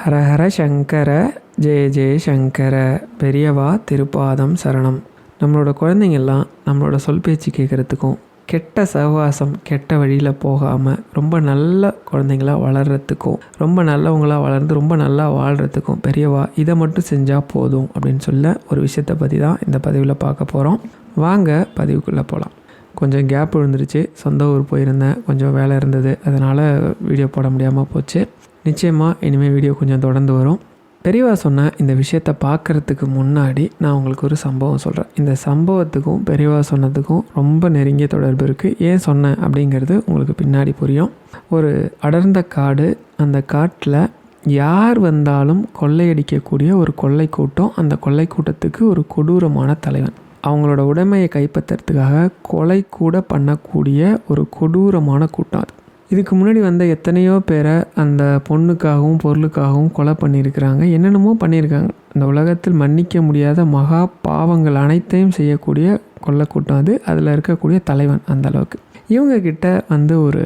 ஹரஹர சங்கர ஜெய ஜெய சங்கர பெரியவா திருப்பாதம் சரணம். நம்மளோட குழந்தைங்கள்லாம் நம்மளோட சொல் பேச்சு கேட்குறதுக்கும் கெட்ட சகவாசம் கெட்ட வழியில் போகாமல் ரொம்ப நல்ல குழந்தைங்களா வளர்கிறதுக்கும் ரொம்ப நல்லவங்களாக வளர்ந்து ரொம்ப நல்லா வாழ்கிறதுக்கும் பெரியவா இதை மட்டும் செஞ்சால் போதும் அப்படின்னு சொல்ல ஒரு விஷயத்தை பற்றி தான் இந்த பதிவில் பார்க்க போகிறோம் வாங்க பதிவுக்குள்ளே போகலாம் கொஞ்சம் கேப் விழுந்துருச்சு. சொந்த ஊர் போயிருந்தேன். கொஞ்சம் வேலை இருந்தது. அதனால் வீடியோ போட முடியாமல் போச்சு. நிச்சயமாக இனிமேல் வீடியோ கொஞ்சம் தொடர்ந்து வரும். பெரியவா சொன்ன இந்த விஷயத்தை பார்க்குறதுக்கு முன்னாடி நான் உங்களுக்கு ஒரு சம்பவம் சொல்கிறேன் இந்த சம்பவத்துக்கும் பெரியவா சொன்னதுக்கும் ரொம்ப நெருங்கிய தொடர்பு இருக்குது ஏன் சொன்னேன் அப்படிங்கிறது உங்களுக்கு பின்னாடி புரியும். ஒரு அடர்ந்த காடு அந்த காட்டில் யார் வந்தாலும் கொள்ளையடிக்கக்கூடிய ஒரு கொள்ளை கூட்டம் அந்த கொள்ளை கூட்டத்துக்கு ஒரு கொடூரமான தலைவன். அவங்களோட உடைமையை கைப்பற்றுறதுக்காக கொலை கூட பண்ணக்கூடிய ஒரு கொடூரமான கூட்டம் அது. இதுக்கு முன்னாடி வந்த எத்தனையோ பேரை அந்த பொண்ணுக்காகவும் பொருளுக்காகவும் கொலை பண்ணியிருக்கிறாங்க. என்னென்னமோ பண்ணியிருக்காங்க. இந்த உலகத்தில் மன்னிக்க முடியாத மகா பாவங்கள் அனைத்தையும் செய்யக்கூடிய கொள்ளை கூட்டம் அது. அதில் இருக்கக்கூடிய தலைவன் அந்த அளவுக்கு. இவங்க கிட்ட வந்து ஒரு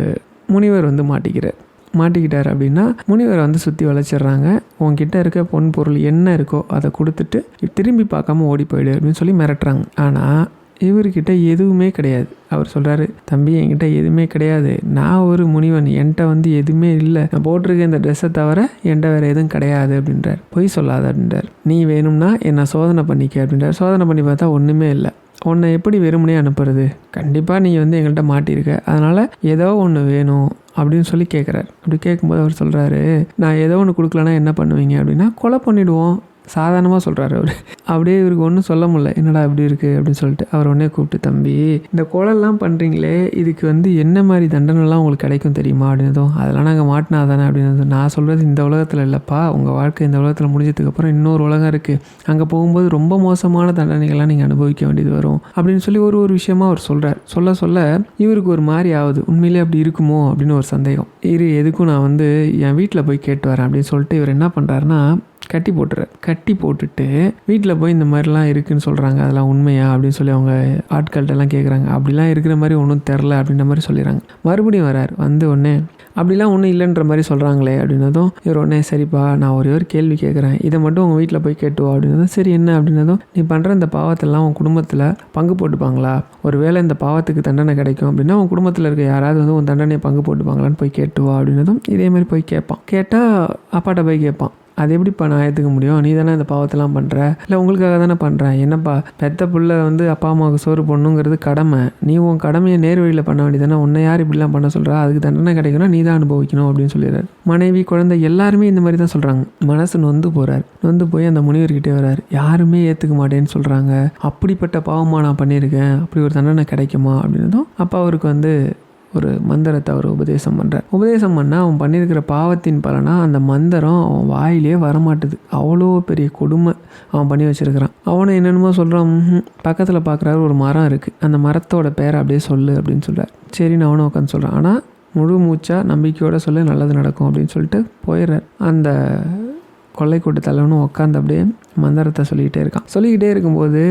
முனிவர் வந்து மாட்டிக்கிறார். மாட்டிக்கிட்டார் அப்படின்னா முனிவரை வந்து சுற்றி வளைச்சிடுறாங்க. உங்ககிட்ட இருக்க பொன் பொருள் என்ன இருக்கோ அதை கொடுத்துட்டு திரும்பி பார்க்காம ஓடி போயிடு அப்படின்னு சொல்லி மிரட்டுறாங்க. ஆனால் இவர்கிட்ட எதுவுமே கிடையாது. அவர் சொல்கிறாரு தம்பி என்கிட்ட எதுவுமே கிடையாது. நான் ஒரு முனிவன். என்கிட்ட வந்து எதுவுமே இல்லை. நான் போட்டிருக்க இந்த ட்ரெஸ்ஸை தவிர என்கிட்ட வேறு எதுவும் கிடையாது அப்படின்றார். பொய் சொல்லாத அப்படின்றார். நீ வேணும்னா என்னை சோதனை பண்ணிக்க அப்படின்றார். சோதனை பண்ணி பார்த்தா ஒன்றுமே இல்லை. உன்னை எப்படி வெறுமனே அனுப்புறது? கண்டிப்பாக நீ வந்து எங்கள்கிட்ட மாட்டியிருக்க அதனால் ஏதோ ஒன்று வேணும் அப்படின்னு சொல்லி கேட்குறாரு அப்படி கேட்கும்போது அவர் சொல்கிறாரு நான் ஏதோ ஒன்று கொடுக்கலன்னா என்ன பண்ணுவீங்க? அப்படின்னா கொலை பண்ணிவிடுவோம் சாதாரணமாக சொல்கிறாரு அவர். அப்படியே இவருக்கு ஒன்றும் சொல்ல முடியல. என்னடா இப்படி இருக்குது அப்படின்னு சொல்லிட்டு அவர் உடனே கூப்பிட்டு தம்பி இந்த கொலைலாம் பண்ணுறீங்களே இதுக்கு வந்து என்ன மாதிரி தண்டனைலாம் உங்களுக்கு கிடைக்கும் தெரியுமா? அப்படின்னதும் அதெல்லாம் நாங்கள் மாட்டினா தானே? அப்படின்னு நான் சொல்கிறது இந்த உலகத்தில் இல்லைப்பா. உங்கள் வாழ்க்கை இந்த உலகத்தில் முடிஞ்சதுக்கப்புறம் இன்னொரு உலகம் இருக்குது அங்கே போகும்போது ரொம்ப மோசமான தண்டனைகள்லாம் நீங்கள் அனுபவிக்க வேண்டியது வரும். அப்படின்னு சொல்லி ஒரு ஒரு விஷயமா அவர் சொல்கிறார் சொல்ல சொல்ல இவருக்கு ஒரு மாதிரி ஆகுது. உண்மையிலே அப்படி இருக்குமோ? அப்படின்னு ஒரு சந்தேகம். இரு எதுக்கும் நான் வந்து என் வீட்டில் போய் கேட்டு வரேன். அப்படின்னு சொல்லிட்டு இவர் என்ன பண்ணுறாருன்னா கட்டி போட்டுறாரு கட்டி போட்டுட்டு வீட்டில் போய் இந்த மாதிரிலாம் இருக்குன்னு சொல்கிறாங்க அதெல்லாம் உண்மையா? அப்படின்னு சொல்லி அவங்க ஆட்கள்கிட்டலாம் கேட்குறாங்க அப்படிலாம் இருக்கிற மாதிரி ஒன்றும் தெரில அப்படின்ற மாதிரி சொல்லிடுறாங்க மறுபடியும் வரார் வந்து உடனே அப்படிலாம் ஒன்றும் இல்லைன்ற மாதிரி சொல்கிறாங்களே அப்படின்னதும் இவர் உடனே சரிப்பா நான் ஒரே ஒரு கேள்வி கேட்குறேன் இதை மட்டும் உங்கள் வீட்டில் போய் கேட்டுவா அப்படின்னதும் சரி என்ன? அப்படின்னதும் நீ பண்ணுற இந்த பாவத்தெல்லாம் உன் குடும்பத்தில் பங்கு போட்டுப்பாங்களா? ஒரு வேளை இந்த பாவத்துக்கு தண்டனை கிடைக்கும் அப்படின்னா உன் குடும்பத்தில் இருக்க யாராவது வந்து உன் தண்டனையை பங்கு போட்டுப்பாங்களான்னு போய் கேட்டுவா அப்படின்னதும் இதே மாதிரி போய் கேட்பான். கேட்டால் அப்பாட்ட போய் கேட்பான். அது எப்படிப்பா நான் ஏற்றுக்க முடியும்? நீ தானே இந்த பாவத்தெல்லாம் பண்ணுற இல்லை உங்களுக்காக தானே பண்ணுறேன் என்னப்பா பெத்த பிள்ளை வந்து அப்பா அம்மாவுக்கு சோறு போடணுங்கிறது கடமை. நீ உன் கடமையை நேர் வழியில் பண்ண வேண்டியதானே உன்னை யார் இப்படிலாம் பண்ண சொல்கிறா அதுக்கு தண்டனை கிடைக்கணும் நீ தான் அனுபவிக்கணும் அப்படின்னு சொல்லிடுறாரு. மனைவி குழந்தை எல்லாருமே இந்த மாதிரி தான் சொல்கிறாங்க மனசு நொந்து போகிறார் நொந்து போய் அந்த முனிவர்கிட்டே வர்றார் யாருமே ஏற்றுக்க மாட்டேன்னு சொல்கிறாங்க அப்படிப்பட்ட பாவமாக நான் பண்ணியிருக்கேன். அப்படி ஒரு தண்டனை கிடைக்குமா? அப்படின்னதும் அப்போ அவருக்கு வந்து ஒரு மந்திரத்தை அவர் உபதேசம் பண்ணுறார் உபதேசம் பண்ணால் அவன் பண்ணியிருக்கிற பாவத்தின் பலனாக அந்த மந்திரம் அவன் வாயிலே வரமாட்டுது. அவ்வளோ பெரிய கொடுமை அவன் பண்ணி வச்சுருக்கிறான். அவனை என்னென்னமோ சொல்கிறான் பக்கத்தில் பார்க்குறாரு ஒரு மரம் இருக்குது அந்த மரத்தோட பேரை அப்படியே சொல்லு அப்படின்னு சொல்கிறார் சரின்னு அவனும் உட்காந்து சொல்கிறான் ஆனால் முழு மூச்சாக நம்பிக்கையோடு சொல்லி நல்லது நடக்கும் அப்படின்னு சொல்லிட்டு போயிடுறார். அந்த கொள்ளை கூட்ட தலைவனும் உட்காந்து அப்படியே மந்திரத்தை சொல்லிக்கிட்டே இருக்கான். சொல்லிக்கிட்டே இருக்கும்போது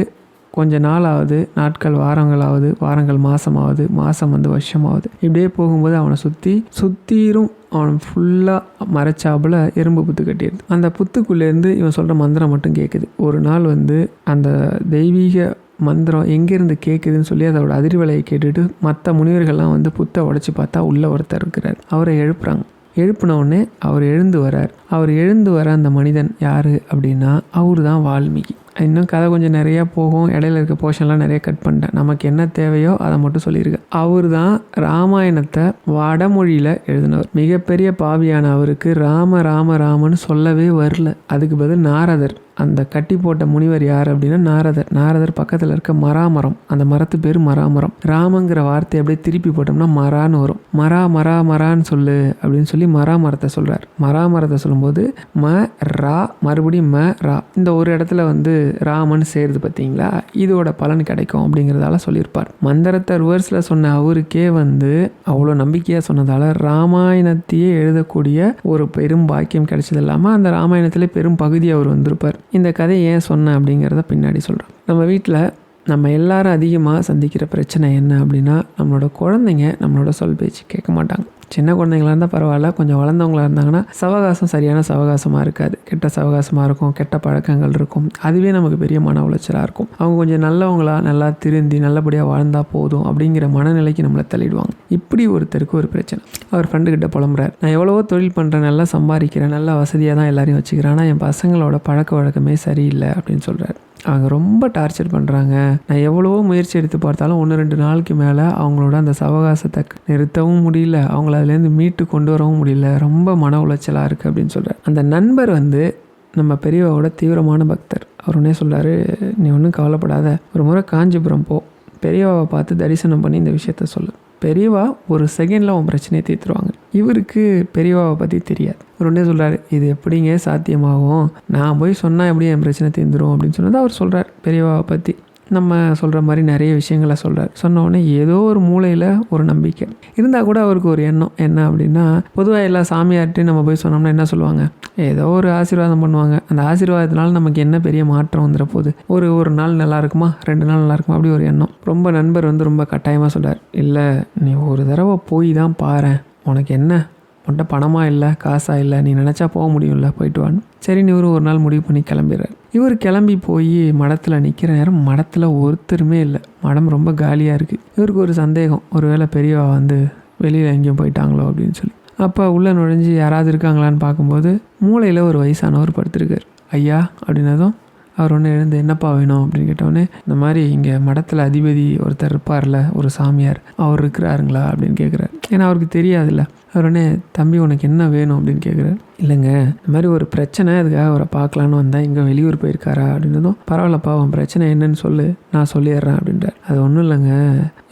கொஞ்ச நாள் ஆகுது நாட்கள் வாரங்கள் ஆகுது வாரங்கள் மாதம் ஆகுது மாதம் வந்து வருஷம் ஆகுது இப்படியே போகும்போது அவனை சுற்றி சுற்றிரும் அவன் ஃபுல்லாக மறைச்சாப்புல எறும்பு புத்து கட்டிடுது அந்த புத்துக்குள்ளேருந்து இவன் சொல்கிற மந்திரம் மட்டும் கேட்குது ஒரு நாள் வந்து அந்த தெய்வீக மந்திரம் எங்கேருந்து கேட்குதுன்னு சொல்லி அதோட அதிர்வலையை கேட்டுட்டு மற்ற முனிவர்கள்லாம் வந்து புத்தை உடச்சி பார்த்தா உள்ள ஒருத்தர் இருக்கிறார். அவரை எழுப்புறாங்க. எழுப்பினவுடனே அவர் எழுந்து வரார். அவர் எழுந்து வர அந்த மனிதன் யார் அப்படின்னா அவர் தான் வால்மீகி. இன்னும் கதை கொஞ்சம் நிறையா போகும். இடையில இருக்க போர்ஷன்லாம் நிறைய கட் பண்ணிட்டேன். நமக்கு என்ன தேவையோ அதை மட்டும் சொல்லியிருக்கேன் அவர் தான் ராமாயணத்தை வடமொழியில் எழுதினவர். மிகப்பெரிய பாவியான அவருக்கு ராம ராம ராமன்னு சொல்லவே வரல. அதுக்கு பதில் நாரதர். அந்த கட்டி போட்ட முனிவர் யார் அப்படின்னா நாரதர். நாரதர் பக்கத்தில் இருக்க மராமரம். அந்த மரத்து பேர் மராமரம். ராமங்கிற வார்த்தை அப்படியே திருப்பி போட்டோம்னா மரான்னு வரும். மரா மரா மரான்னு சொல்லு அப்படின்னு சொல்லி மராமரத்தை சொல்கிறார் மராமரத்தை சொல்லும்போது ம ரா மறுபடியும் ம ரா. இந்த ஒரு இடத்துல வந்து ராமன் சேருது பார்த்தீங்களா? இதோட பலன் கிடைக்கும் அப்படிங்கிறதால சொல்லியிருப்பார். மந்திரத்தை ரிவர்ஸில் சொன்ன அவருக்கே வந்து அவ்வளோ நம்பிக்கையாக சொன்னதால் ராமாயணத்தையே எழுதக்கூடிய ஒரு பெரும் பாக்கியம் கிடைச்சது இல்லாமல் அந்த ராமாயணத்திலே பெரும் பகுதி அவர் வந்திருப்பார். இந்த கதை ஏன் சொன்னேன் அப்படிங்கிறத பின்னாடி சொல்கிறேன் நம்ம வீட்டில் நம்ம எல்லாரும் அதிகமாக சந்திக்கிற பிரச்சனை என்ன அப்படின்னா நம்மளோட குழந்தைங்க நம்மளோட சொல் பேச்சு கேட்க மாட்டாங்க. சின்ன குழந்தைங்களா இருந்தால் பரவாயில்ல. கொஞ்சம் வளர்ந்தவங்களா இருந்தாங்கன்னா சவகாசம் சரியான சவகாசமாக இருக்காது. கெட்ட சவகாசமாக இருக்கும் கெட்ட பழக்கங்கள் இருக்கும். அதுவே நமக்கு பெரிய மன உளைச்சலாக இருக்கும். அவங்க கொஞ்சம் நல்லவங்களா நல்லா திருந்தி நல்லபடியாக வாழ்ந்தால் போதும் அப்படிங்கிற மனநிலைக்கு நம்மளை தள்ளிடுவாங்க. இப்படி ஒருத்தருக்கு ஒரு பிரச்சனை. அவர் ஃப்ரெண்டுக்கிட்ட புலம்புறார். நான் எவ்வளவோ தொழில் பண்ணுறேன் நல்லா சம்பாதிக்கிறேன் நல்லா வசதியாக தான் எல்லாரையும் வச்சுக்கிறேன். ஆனால் என் பசங்களோட பழக்க வழக்கமே சரியில்லை அப்படின்னு சொல்கிறார் அவங்க ரொம்ப டார்ச்சர் பண்ணுறாங்க நான் எவ்வளவோ முயற்சி எடுத்து பார்த்தாலும் ஒன்று ரெண்டு நாளைக்கு மேலே அவங்களோட அந்த சவகாசத்தை நிறுத்தவும் முடியல. அவங்கள அதுலேருந்து மீட்டு கொண்டு வரவும் முடியல. ரொம்ப மன உளைச்சலாக இருக்குது அப்படின்னு சொல்கிறார் அந்த நண்பர் வந்து நம்ம பெரியவாவோட தீவிரமான பக்தர். அவர் உடனே சொல்கிறாரு நீ ஒன்றும் கவலைப்படாத. ஒரு முறை காஞ்சிபுரம் போ. பெரியவாவை பார்த்து தரிசனம் பண்ணி இந்த விஷயத்த சொல்லு. பெரியவா ஒரு செகண்டில் உன் பிரச்சனையை தீர்த்துருவாங்க. இவருக்கு பெரியவாவை பற்றி தெரியாது. அவர் உடனே சொல்கிறாரு இது எப்படிங்க சாத்தியமாகும்? நான் போய் சொன்னால் எப்படி என் பிரச்சனை தீர்ந்துரும்? அப்படின்னு சொன்னது அவர் சொல்கிறார் பெரியவாவை பற்றி நம்ம சொல்கிற மாதிரி நிறைய விஷயங்களை சொல்கிறார் சொன்னோடனே ஏதோ ஒரு மூலையில் ஒரு நம்பிக்கை. இருந்தால் கூட அவருக்கு ஒரு எண்ணம். என்ன அப்படின்னா பொதுவாக எல்லா சாமியார்ட்டையும் நம்ம போய் சொன்னோம்னா என்ன சொல்லுவாங்க? ஏதோ ஒரு ஆசீர்வாதம் பண்ணுவாங்க. அந்த ஆசீர்வாதத்தினால நமக்கு என்ன பெரிய மாற்றம் வந்துட போகுது? ஒரு ஒரு நாள் நல்லா இருக்குமா? ரெண்டு நாள் நல்லா இருக்குமா? அப்படி ஒரு எண்ணம். ரொம்ப நண்பர் வந்து ரொம்ப கட்டாயமாக சொல்கிறார் இல்லை நீ ஒரு தடவை போய் தான் பாரேன். உனக்கு என்ன? உன்கிட்ட பணமாக இல்லை? காசாக இல்லை? நீ நினச்சா போக முடியும்ல? போயிட்டு வான்னு. சரி நீ ஒரு நாள் முடிவு பண்ணி கிளம்பிடுறார் இவர் கிளம்பி போய் மடத்தில் நிற்கிற நேரம் மடத்தில் ஒருத்தருமே இல்லை. மடம் ரொம்ப காலியாக இருக்குது இவருக்கு ஒரு சந்தேகம். ஒரு வேளை பெரியவா வந்து வெளியில் எங்கேயும் போயிட்டாங்களோ அப்படின்னு சொல்லி. அப்போ உள்ளே நுழைஞ்சு யாராவது இருக்காங்களான்னு பார்க்கும்போது மூளையில் ஒரு வயசானவர் படுத்திருக்கார். ஐயா அப்படின்னதும் அவர் ஒன்று எழுந்து என்னப்பா வேணும்? அப்படின்னு கேட்டோடனே இந்த மாதிரி இங்கே மடத்தில் அதிபதி ஒருத்தர் இருப்பார்ல ஒரு சாமியார் அவர் இருக்கிறாருங்களா? அப்படின்னு கேட்குறாரு ஏன்னா அவருக்கு தெரியாதுல்ல. உடனே தம்பி உனக்கு என்ன வேணும்? அப்படின்னு கேட்குறாரு இல்லைங்க இந்த மாதிரி ஒரு பிரச்சனை அதுக்காக அவரை பார்க்கலான்னு வந்தேன் இங்கே வெளியூர் போயிருக்காரா? அப்படின்னதும் பரவாயில்லப்பா அவன் பிரச்சனை என்னன்னு சொல்லு நான் சொல்லிடுறேன் அப்படின்றார். அது ஒன்றும் இல்லைங்க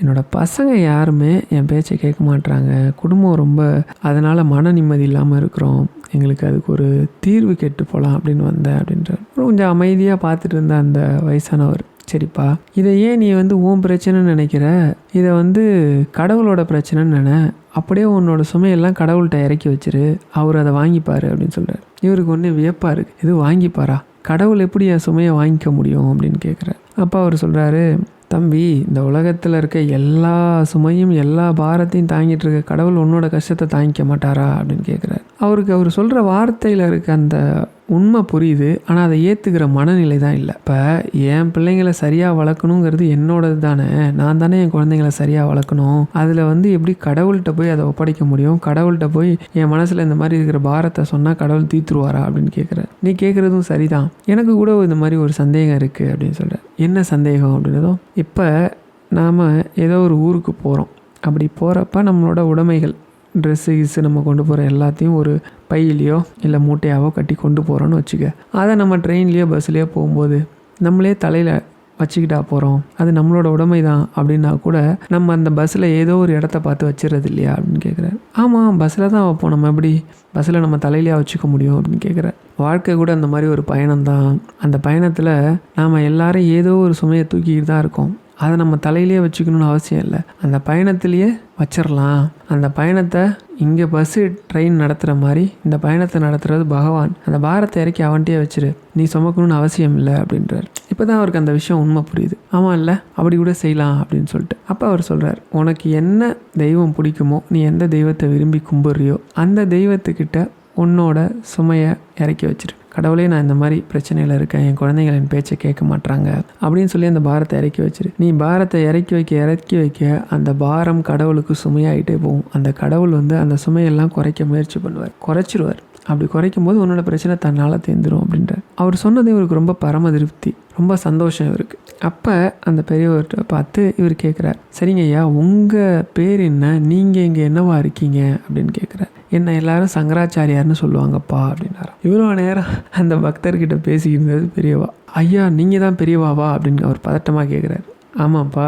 என்னோடய பசங்க யாருமே என் பேச்சை கேட்க மாட்றாங்க. குடும்பம் ரொம்ப அதனால் மன நிம்மதி இல்லாமல் இருக்கிறோம். எங்களுக்கு அதுக்கு ஒரு தீர்வு கெட்டு போகலாம் அப்படின்னு வந்தேன் அப்படின்றார். கொஞ்சம் அமைதியாக பார்த்துட்டு இருந்த அந்த வயசானவர் சரிப்பா. இதை ஏன் நீ வந்து உன் பிரச்சனைன்னு நினைக்கிற? இதை வந்து கடவுளோட பிரச்சனைன்னு நினை. அப்படியே உன்னோட சுமையெல்லாம் கடவுள்கிட்ட இறக்கி வச்சிரு. அவர் அதை வாங்கிப்பாரு அப்படின்னு சொல்கிறார் இவருக்கு ஒன்று வியப்பாக இருக்குது இது வாங்கிப்பாரா? கடவுள் எப்படி என் சுமையை வாங்கிக்க முடியும் அப்படின்னு கேட்குறார் அப்பா அவர் சொல்கிறாரு தம்பி இந்த உலகத்தில் இருக்க எல்லா சுமையும் எல்லா பாரத்தையும் தாங்கிட்டு இருக்க கடவுள் உன்னோட கஷ்டத்தை தாங்கிக்க மாட்டாரா? அப்படின்னு கேட்குறாரு அவருக்கு அவர் சொல்கிற வார்த்தையில் இருக்க அந்த உண்மை புரியுது ஆனால் அதை ஏற்றுக்கிற மனநிலை தான் இல்லை. இப்போ என் பிள்ளைங்களை சரியாக வளர்க்கணுங்கிறது என்னோடது தானே. நான் தானே என் குழந்தைங்களை சரியாக வளர்க்கணும். அதில் வந்து எப்படி கடவுள்கிட்ட போய் அதை ஒப்படைக்க முடியும்? கடவுள்கிட்ட போய் என் மனசில் இந்த மாதிரி இருக்கிற பாரத்தை சொன்னால் கடவுள் தீத்துருவாரா அப்படின்னு கேட்குற நீ கேட்குறதும் சரிதான். எனக்கு கூட இந்த மாதிரி ஒரு சந்தேகம் இருக்குது அப்படின்னு சொல்கிறேன் என்ன சந்தேகம் அப்படின்றதும் இப்போ நாம் ஏதோ ஒரு ஊருக்கு போகிறோம் அப்படி போகிறப்ப நம்மளோட உடைமைகள் ட்ரெஸ்ஸு கிஸ்ஸு நம்ம கொண்டு போகிற எல்லாத்தையும் ஒரு பையிலையோ இல்லை மூட்டையாவோ கட்டி கொண்டு போகிறோன்னு வச்சுக்க. அதை நம்ம ட்ரெயின்லேயோ பஸ்லேயோ போகும்போது நம்மளே தலையில் வச்சுக்கிட்டா போகிறோம் அது நம்மளோட உடமை தான் அப்படின்னா கூட நம்ம அந்த பஸ்ஸில் ஏதோ ஒரு இடத்த பார்த்து வச்சிடுறது இல்லையா அப்படின்னு கேட்குறாரு ஆமாம் பஸ்ஸில் தான் வைப்போம். நம்ம எப்படி பஸ்ஸில் நம்ம தலையிலேயே வச்சுக்க முடியும் அப்படின்னு கேட்குறாரு வாழ்க்கை கூட அந்த மாதிரி ஒரு பயணம் தான் அந்த பயணத்தில் நாம் எல்லாரும் ஏதோ ஒரு சுமையை தூக்கிக்கிட்டு தான் இருக்கோம். அதை நம்ம தலையிலே வச்சுக்கணும்னு அவசியம் இல்லை. அந்த பயணத்திலேயே வச்சிடலாம் அந்த பயணத்தை இங்கே பஸ்ஸு ட்ரெயின் நடத்துகிற மாதிரி இந்த பயணத்தை நடத்துகிறது பகவான். அந்த பாரத்தை இறக்கி அவன்கிட்டயே வச்சிரு. நீ சுமக்கணும்னு அவசியம் இல்லை அப்படின்றார். இப்போ தான் அவருக்கு அந்த விஷயம் உண்மை புரியுது. ஆமாம் இல்லை அப்படி கூட செய்யலாம் அப்படின்னு சொல்லிட்டு. அப்போ அவர் சொல்கிறார் உனக்கு என்ன தெய்வம் பிடிக்குமோ நீ எந்த தெய்வத்தை விரும்பி கும்பிட்றியோ அந்த தெய்வத்துக்கிட்ட உன்னோட சுமையை இறக்கி வச்சிரு. கடவுளே நான் இந்த மாதிரி பிரச்சனையில் இருக்கேன் என் குழந்தைகள் என் பேச்சை கேட்க மாட்றாங்க அப்படின்னு சொல்லி அந்த பாரத்தை இறக்கி வச்சிரு. நீ பாரத்தை இறக்கி வைக்க இறக்கி வைக்க அந்த பாரம் கடவுளுக்கு சுமையாயிட்டே போகும். அந்த கடவுள் வந்து அந்த சுமையெல்லாம் குறைக்க முயற்சி பண்ணுவார். குறைச்சிருவார். அப்படி குறைக்கும் போது உன்னோட பிரச்சனை தன்னால் தேர்ந்துடும் அப்படின்ற அவர் சொன்னது இவருக்கு ரொம்ப பரம திருப்தி ரொம்ப சந்தோஷம் இவருக்கு. அப்போ அந்த பெரியவர்கிட்ட பார்த்து இவர் கேட்குறார் சரிங்க ஐயா உங்கள் பேர் என்ன? நீங்கள் இங்கே என்னவா இருக்கீங்க? அப்படின்னு கேட்குறார். என்ன எல்லாரும் சங்கராச்சாரியார்னு சொல்லுவாங்கப்பா அப்படின்னாரா. இவ்வளோ நேரம் அந்த பக்தர்கிட்ட பேசிக்கிருந்தது பெரியவா. ஐயா நீங்கள் தான் பெரியவாவா அப்படின்னு அவர் பதட்டமாக கேட்குறாரு ஆமாப்பா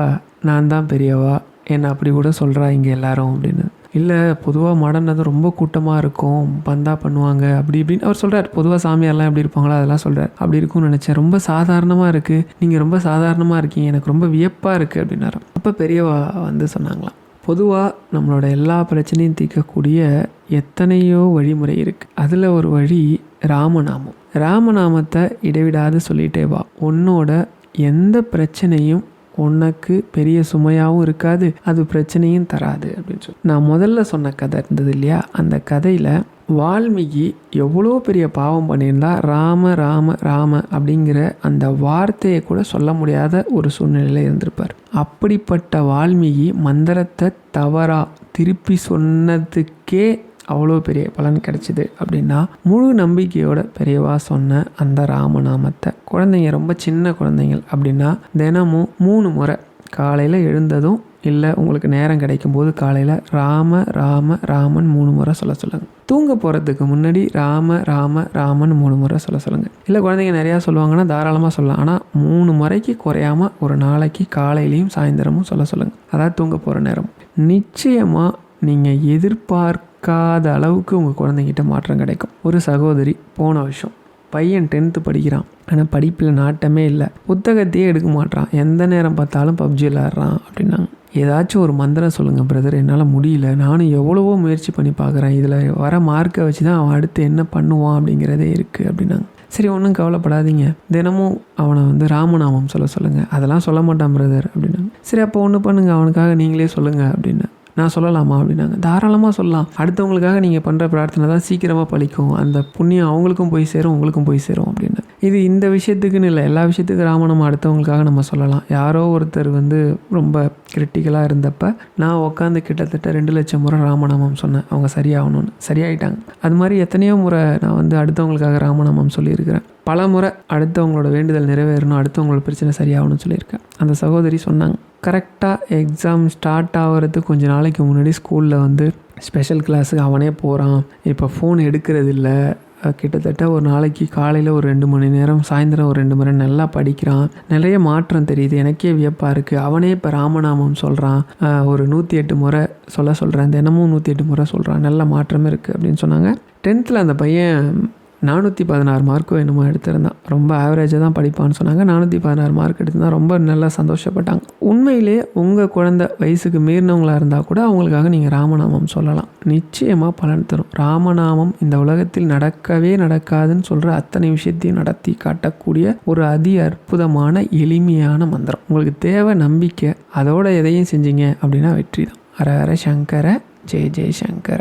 நான் தான் பெரியவா. என்னை அப்படி கூட சொல்கிறா இங்கே எல்லாரும் அப்படின்னு. இல்லை பொதுவாக மடம்னது ரொம்ப கூட்டமாக இருக்கும். பந்தா பண்ணுவாங்க அப்படி இப்படின்னு அவர் சொல்கிறார் பொதுவாக சாமியார்லாம் எப்படி இருப்பாங்களோ அதெல்லாம் சொல்கிறார் அப்படி இருக்கும்னு நினச்சேன். ரொம்ப சாதாரணமாக இருக்குது நீங்கள் ரொம்ப சாதாரணமாக இருக்கீங்க. எனக்கு ரொம்ப வியப்பாக இருக்குது அப்படின்னாரு. அப்போ பெரியவா வந்து சொன்னாங்களாம். பொதுவாக நம்மளோட எல்லா பிரச்சனையும் தீர்க்கக்கூடிய எத்தனையோ வழிமுறை இருக்குது அதில் ஒரு வழி ராமநாமம். ராமநாமத்தை இடைவிடாது சொல்லிட்டே வா. உன்னோட எந்த பிரச்சனையும் உனக்கு பெரிய சுமையாகவும் இருக்காது. அது பிரச்சனையும் தராது அப்படின்னு சொல்லி. நான் முதல்ல சொன்ன கதை இருந்தது இல்லையா? அந்த கதையில் வால்மீகி எவ்வளோ பெரிய பாவம் பண்ணியிருந்தா ராம ராம ராம அப்படிங்கிற அந்த வார்த்தையை கூட சொல்ல முடியாத ஒரு சூழ்நிலையில் இருந்திருப்பார். அப்படிப்பட்ட வால்மீகி மந்திரத்தை தவறா திருப்பி சொன்னதுக்கே அவ்வளோ பெரிய பலன் கிடைச்சிது அப்படின்னா முழு நம்பிக்கையோட பெரியவா சொன்ன அந்த ராமநாமத்தை குழந்தைங்க ரொம்ப சின்ன குழந்தைங்கள் அப்படின்னா தினமும் மூணு முறை காலையில் எழுந்ததும் இல்லை உங்களுக்கு நேரம் கிடைக்கும் போது காலையில் ராம ராம ராமன் மூணு முறை சொல்ல சொல்லுங்கள் தூங்க போகிறதுக்கு முன்னாடி ராம ராம ராமன் மூணு முறை சொல்ல சொல்லுங்கள் இல்லை குழந்தைங்க நிறையா சொல்லுவாங்கன்னா தாராளமாக சொல்லலாம். ஆனால் மூணு முறைக்கு குறையாமல் ஒரு நாளைக்கு காலையிலையும் சாயந்தரமும் சொல்ல சொல்லுங்கள் அதாவது தூங்க போகிற நேரம். நிச்சயமாக நீங்கள் எதிர்பார்க்காத அளவுக்கு உங்கள் குழந்தைங்கிட்ட மாற்றம் கிடைக்கும். ஒரு சகோதரி போன வருஷம் பையன் டென்த்து படிக்கிறான். ஆனால் படிப்பில் நாட்டமே இல்லை. புத்தகத்தையே எடுக்க மாட்டான் எந்த நேரம் பார்த்தாலும் பப்ஜி விளாட்றான் அப்படின்னாங்க. ஏதாச்சும் ஒரு மந்திரம் சொல்லுங்கள் பிரதர் என்னால் முடியல. நானும் எவ்வளவோ முயற்சி பண்ணி பார்க்குறேன். இதில் வர மார்க்கை வச்சு தான் அவன் அடுத்து என்ன பண்ணுவான் அப்படிங்கிறதே இருக்குது அப்படின்னாங்க. சரி ஒன்றும் கவலைப்படாதீங்க. தினமும் அவனை வந்து ராமநாமம் சொல்ல சொல்லுங்கள் அதெல்லாம் சொல்ல மாட்டான் பிரதர் அப்படின்னாங்க. சரி அப்போ ஒன்று பண்ணுங்கள் அவனுக்காக நீங்களே சொல்லுங்கள் அப்படின்னு. நான் சொல்லலாமா அப்படின்னாங்க. தாராளமாக சொல்லலாம். அடுத்தவங்களுக்காக நீங்கள் பண்ணுற பிரார்த்தனை தான் சீக்கிரமாக பழிக்கும். அந்த புண்ணியம் அவங்களுக்கும் போய் சேரும் உங்களுக்கும் போய் சேரும் அப்படின்னு. இது இந்த விஷயத்துக்குன்னு இல்லை. எல்லா விஷயத்துக்கும் ராமநாமம் அடுத்தவங்களுக்காக நம்ம சொல்லலாம். யாரோ ஒருத்தர் வந்து ரொம்ப கிரிட்டிக்கலாக இருந்தப்ப நான் உட்காந்து கிட்டத்தட்ட ரெண்டு லட்சம் முறை ராமநாமம் சொன்னேன். அவங்க சரியாகணும்னு. சரியாயிட்டாங்க. அது மாதிரி எத்தனையோ முறை நான் வந்து அடுத்தவங்களுக்காக ராமநாமம் சொல்லியிருக்கிறேன். பல முறை அடுத்தவங்களோட வேண்டுதல் நிறைவேறணும் அடுத்தவங்களோட பிரச்சனை சரியாகணும்னு சொல்லியிருக்கேன். அந்த சகோதரி சொன்னாங்க கரெக்டாக எக்ஸாம் ஸ்டார்ட் ஆகிறது கொஞ்ச நாளைக்கு முன்னாடி ஸ்கூலில் வந்து ஸ்பெஷல் கிளாஸுக்கு அவனே போகிறான் இப்போ ஃபோன் எடுக்கிறது இல்லை கிட்டத்தட்ட ஒரு நாளைக்கு காலையில் ஒரு ரெண்டு மணி நேரம் சாயந்தரம் ஒரு ரெண்டு மணி நேரம் நல்லா படிக்கிறான். நிறைய மாற்றம் தெரியுது. எனக்கே வியப்பாக இருக்குது அவனே இப்போ ராமநாமம் சொல்கிறான் ஒரு நூற்றி எட்டு முறை சொல்ல சொல்கிறேன் தினமும் நூற்றி எட்டு முறை சொல்கிறான் நல்ல மாற்றமே இருக்குது அப்படின்னு சொன்னாங்க. டென்த்தில் அந்த பையன் நானூற்றி பதினாறு மார்க்கோ என்னமோ எடுத்திருந்தான் ரொம்ப ஆவரேஜாக தான் படிப்பான்னு சொன்னாங்க. நானூற்றி பதினாறு மார்க் எடுத்திருந்தா ரொம்ப நல்லா சந்தோஷப்பட்டாங்க. உண்மையிலே உங்கள் குழந்தை வயசுக்கு மீறினவங்களாக இருந்தால் கூட அவங்களுக்காக நீங்கள் ராமநாமம் சொல்லலாம். நிச்சயமாக பலன் தரும். ராமநாமம் இந்த உலகத்தில் நடக்கவே நடக்காதுன்னு சொல்கிற அத்தனை விஷயத்தையும் நடத்தி காட்டக்கூடிய ஒரு அதி அற்புதமான எளிமையான மந்திரம். உங்களுக்கு தேவை நம்பிக்கை அதோட எதையும் செஞ்சீங்க அப்படின்னா வெற்றி தான் ஹர ஹர சங்கர ஜெய் ஜெய் சங்கர.